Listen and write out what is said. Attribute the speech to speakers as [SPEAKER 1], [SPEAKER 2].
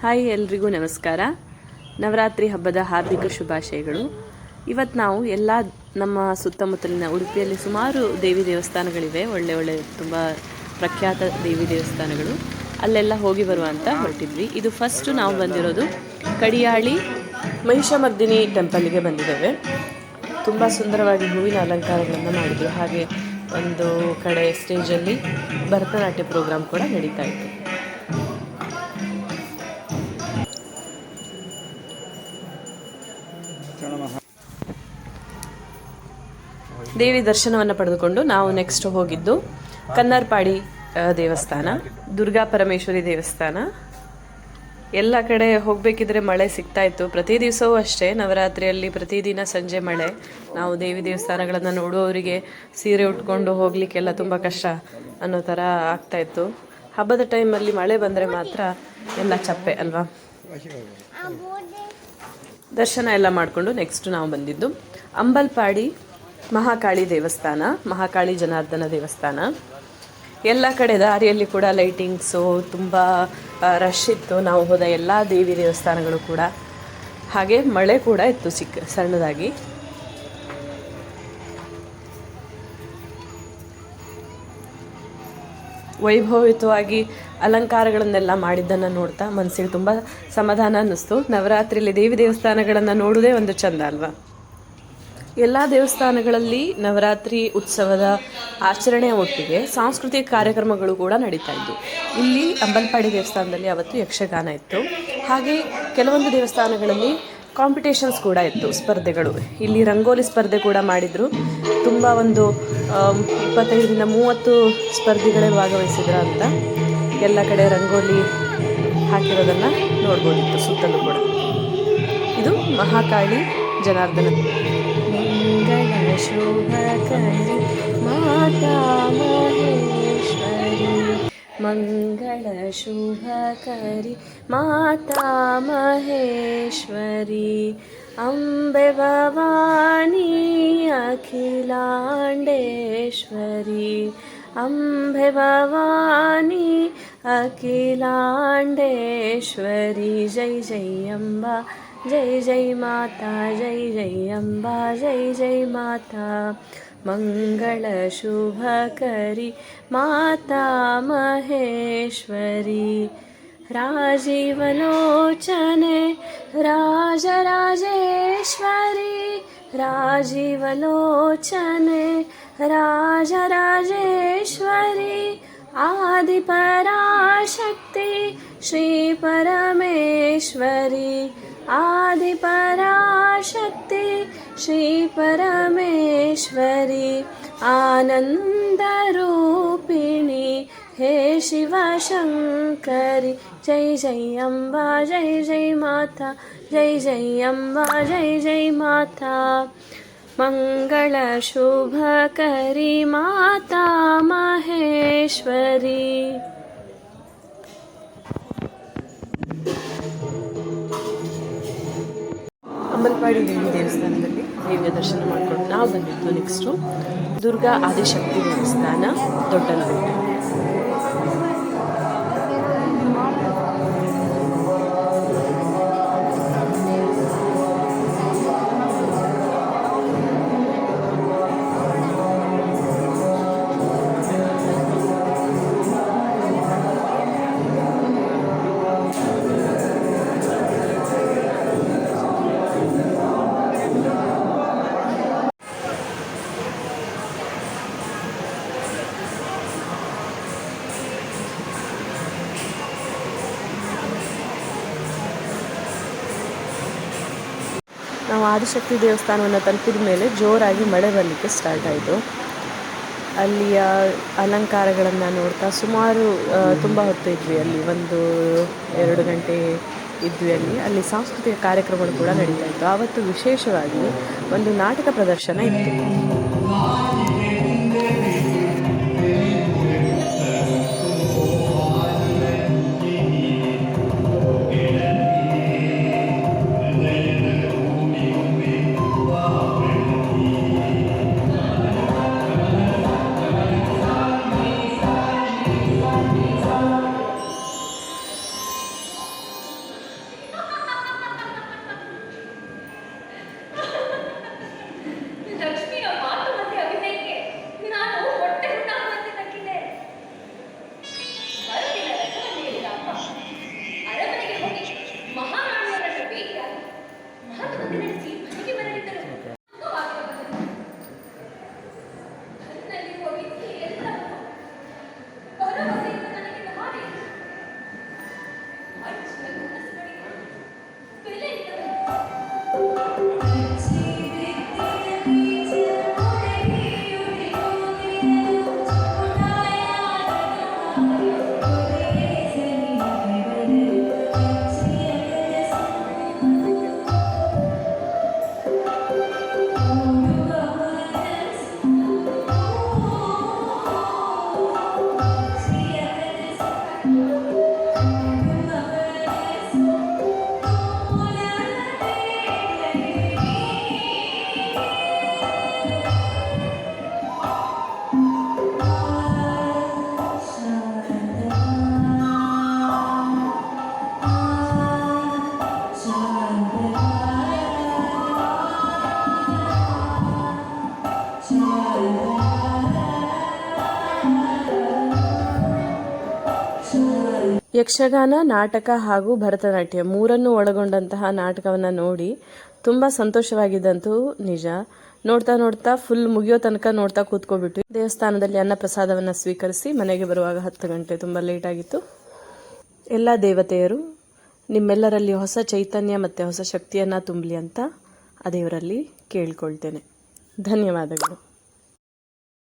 [SPEAKER 1] Hi ಎಲ್ರಿಗೂ ನಮಸ್ಕಾರ. ನವರಾತ್ರಿ ಹಬ್ಬದ ಹಾರ್ದಿಕ ಶುಭಾಶಯಗಳು. ಇವತ್ತು ನಾವು ಎಲ್ಲ ನಮ್ಮ ಸುತ್ತಮುತ್ತಲಿನ ಉಡುಪಿಯಲ್ಲಿ ಸುಮಾರು ದೇವಿ ದೇವಸ್ಥಾನಗಳಿವೆ. ಒಳ್ಳೆ ಒಳ್ಳೆ ತುಂಬ ಪ್ರಖ್ಯಾತ ದೇವಿ ದೇವಸ್ಥಾನಗಳು. ಅಲ್ಲೆಲ್ಲ ಹೋಗಿ ಬರುವ ಅಂತ ಹೊರಟಿದ್ವಿ. ಇದು ಫಸ್ಟು ನಾವು ಬಂದಿರೋದು ಕಡಿಯಾಳಿ ಮಹಿಷಮರ್ದಿನಿ ಟೆಂಪಲ್ಗೆ ಬಂದಿದ್ದೇವೆ. ತುಂಬ ಸುಂದರವಾಗಿ ಹೂವಿನ ಅಲಂಕಾರಗಳನ್ನು ಮಾಡಿದ್ರು. ಹಾಗೆ ಒಂದು ಕಡೆ ಸ್ಟೇಜಲ್ಲಿ ಭರತನಾಟ್ಯ ಪ್ರೋಗ್ರಾಮ್ ಕೂಡ ನಡೀತಾ ಇತ್ತು. ದೇವಿ ದರ್ಶನವನ್ನು ಪಡೆದುಕೊಂಡು ನಾವು ನೆಕ್ಸ್ಟ್ ಹೋಗಿದ್ದು ಕನ್ನರ್ಪಾಡಿ ದೇವಸ್ಥಾನ, ದುರ್ಗಾ ಪರಮೇಶ್ವರಿ ದೇವಸ್ಥಾನ. ಎಲ್ಲ ಕಡೆ ಹೋಗಬೇಕಿದ್ರೆ ಮಳೆ ಸಿಗ್ತಾ ಇತ್ತು. ಪ್ರತಿ ದಿವಸವೂ ಅಷ್ಟೇ. ನವರಾತ್ರಿಯಲ್ಲಿ ಪ್ರತಿದಿನ ಸಂಜೆ ಮಳೆ. ನಾವು ದೇವಿ ದೇವಸ್ಥಾನಗಳನ್ನು ನೋಡುವವರಿಗೆ ಸೀರೆ ಉಟ್ಕೊಂಡು ಹೋಗ್ಲಿಕ್ಕೆಲ್ಲ ತುಂಬ ಕಷ್ಟ ಅನ್ನೋ ಥರ ಆಗ್ತಾ ಇತ್ತು. ಹಬ್ಬದ ಟೈಮಲ್ಲಿ ಮಳೆ ಬಂದರೆ ಮಾತ್ರ ಎಲ್ಲ ಚಪ್ಪೆ ಅಲ್ವಾ? ದರ್ಶನ ಎಲ್ಲ ಮಾಡಿಕೊಂಡು ನೆಕ್ಸ್ಟ್ ನಾವು ಬಂದಿದ್ದು. ಅಂಬಲ್ಪಾಡಿ ಮಹಾಕಾಳಿ ದೇವಸ್ಥಾನ, ಮಹಾಕಾಳಿ ಜನಾರ್ದನ ದೇವಸ್ಥಾನ. ಎಲ್ಲ ಕಡೆ ದಾರಿಯಲ್ಲಿ ಕೂಡ ಲೈಟಿಂಗ್ಸು ತುಂಬ ರಶ್ ಇತ್ತು. ನಾವು ಹೋದ ಎಲ್ಲ ದೇವಿ ದೇವಸ್ಥಾನಗಳು ಕೂಡ. ಹಾಗೆ ಮಳೆ ಕೂಡ ಇತ್ತು ಚಿಕ್ಕ, ಸಣ್ಣದಾಗಿ. ವೈಭವಯುತವಾಗಿ ಅಲಂಕಾರಗಳನ್ನೆಲ್ಲ ಮಾಡಿದ್ದನ್ನು ನೋಡ್ತಾ ಮನಸ್ಸಿಗೆ ತುಂಬ ಸಮಾಧಾನ ಅನ್ನಿಸ್ತು. ನವರಾತ್ರಿಯಲ್ಲಿ ದೇವಿ ದೇವಸ್ಥಾನಗಳನ್ನು ನೋಡುವುದೇ ಒಂದು ಚಂದ ಅಲ್ವಾ? ಎಲ್ಲ ದೇವಸ್ಥಾನಗಳಲ್ಲಿ ನವರಾತ್ರಿ ಉತ್ಸವದ ಆಚರಣೆಯ ಒಟ್ಟಿಗೆ ಸಾಂಸ್ಕೃತಿಕ ಕಾರ್ಯಕ್ರಮಗಳು ಕೂಡ ನಡೀತಾ ಇದ್ದವು ಇಲ್ಲಿ ಅಂಬಲ್ಪಾಡಿ ದೇವಸ್ಥಾನದಲ್ಲಿ ಅವತ್ತು ಯಕ್ಷಗಾನ ಇತ್ತು. ಹಾಗೆ ಕೆಲವೊಂದು ದೇವಸ್ಥಾನಗಳಲ್ಲಿ ಕಾಂಪಿಟೇಷನ್ಸ್ ಕೂಡ ಇತ್ತು, ಸ್ಪರ್ಧೆಗಳು. ಇಲ್ಲಿ ರಂಗೋಲಿ ಸ್ಪರ್ಧೆ ಕೂಡ ಮಾಡಿದರು. ತುಂಬ ಒಂದು ಇಪ್ಪತ್ತೈದರಿಂದ ಮೂವತ್ತು ಸ್ಪರ್ಧಿಗಳೇ ಭಾಗವಹಿಸಿದ್ರ ಅಂತ ಎಲ್ಲ ಕಡೆ ರಂಗೋಲಿ ಹಾಕಿರೋದನ್ನು ನೋಡ್ಬೋದಿತ್ತು ಸುತ್ತಲೂ ಕೂಡ. ಇದು ಮಹಾಕಾಳಿ ಜನಾರ್ದನ शुभकरि माता महेश्वरि। मङ्गलशुभकरी माता महेश्वरि। अम्बे भवानी अखिलाण्डेश्वरि। अम्बे भवानी अखिलाण्डेश्वरी। जय जय अम्बा। जय जय माता जय जय अम्बा जय जय माता। मङ्गलशुभकरी माता महेश्वरी। राजीवलोचने राजराजेश्वरी राजीवलोचने राजराजेश्वरी आदिपराशक्ति श्रीपरमेश्वरी आदिपराशक्ति श्रीपरमेश्वरी आनन्दरूपिणि, हे शिवशङ्करि जय जय अम्बा, जय जय माता, जय जय अम्बा, जय जय माता। मङ्गलशुभकरी माता महेश्वरी। ಅಂಬಲ್ಪಾಡಿ ದೇವಿ ದೇವಸ್ಥಾನದಲ್ಲಿ ದೇವಿಯ ದರ್ಶನ ಮಾಡಿಕೊಂಡು ನಾವು ಬಂದಿದ್ದು ನೆಕ್ಸ್ಟು ದುರ್ಗಾ ಆದಿಶಕ್ತಿ ದೇವಸ್ಥಾನ ದೊಡ್ಡನಗುಂಟೆ ನಾವು ಆದಿಶಕ್ತಿ ದೇವಸ್ಥಾನವನ್ನು ತಲುಪಿದ ಮೇಲೆ ಜೋರಾಗಿ ಮಳೆ ಬರಲಿಕ್ಕೆ ಸ್ಟಾರ್ಟ್ ಆಯಿತು. ಅಲ್ಲಿಯ ಅಲಂಕಾರಗಳನ್ನು ನೋಡ್ತಾ ಸುಮಾರು ತುಂಬ ಹೊತ್ತು ಇದ್ವಿ ಅಲ್ಲಿ. ಒಂದು ಎರಡು ಗಂಟೆ ಇದ್ವಿ ಅಲ್ಲಿ. ಅಲ್ಲಿ ಸಾಂಸ್ಕೃತಿಕ ಕಾರ್ಯಕ್ರಮಗಳು ಕೂಡ ನಡೀತಾ ಇತ್ತು. ಆವತ್ತು ವಿಶೇಷವಾಗಿ ಒಂದು ನಾಟಕ ಪ್ರದರ್ಶನ ಇತ್ತು. ಯಕ್ಷಗಾನ, ನಾಟಕ ಹಾಗೂ ಭರತನಾಟ್ಯ ಮೂರನ್ನು ಒಳಗೊಂಡಂತಹ ನಾಟಕವನ್ನು ನೋಡಿ ತುಂಬ ಸಂತೋಷವಾಗಿದ್ದಂತೂ ನಿಜ. ನೋಡ್ತಾ ನೋಡ್ತಾ ಫುಲ್ ಮುಗಿಯೋ ತನಕ ನೋಡ್ತಾ ಕೂತ್ಕೊಬಿಟ್ವಿ ದೇವಸ್ಥಾನದಲ್ಲಿ ಅನ್ನ ಪ್ರಸಾದವನ್ನು ಸ್ವೀಕರಿಸಿ ಮನೆಗೆ ಬರುವಾಗ ಹತ್ತು ಗಂಟೆ ತುಂಬ ಲೇಟ್ ಆಗಿತ್ತು. ಎಲ್ಲ ದೇವತೆಯರು, ನಿಮ್ಮೆಲ್ಲರಲ್ಲಿ ಹೊಸ ಚೈತನ್ಯ ಮತ್ತು ಹೊಸ ಶಕ್ತಿಯನ್ನು ತುಂಬಲಿ ಅಂತ ಆ ದೇವರಲ್ಲಿ ಕೇಳ್ಕೊಳ್ತೇನೆ. ಧನ್ಯವಾದಗಳು.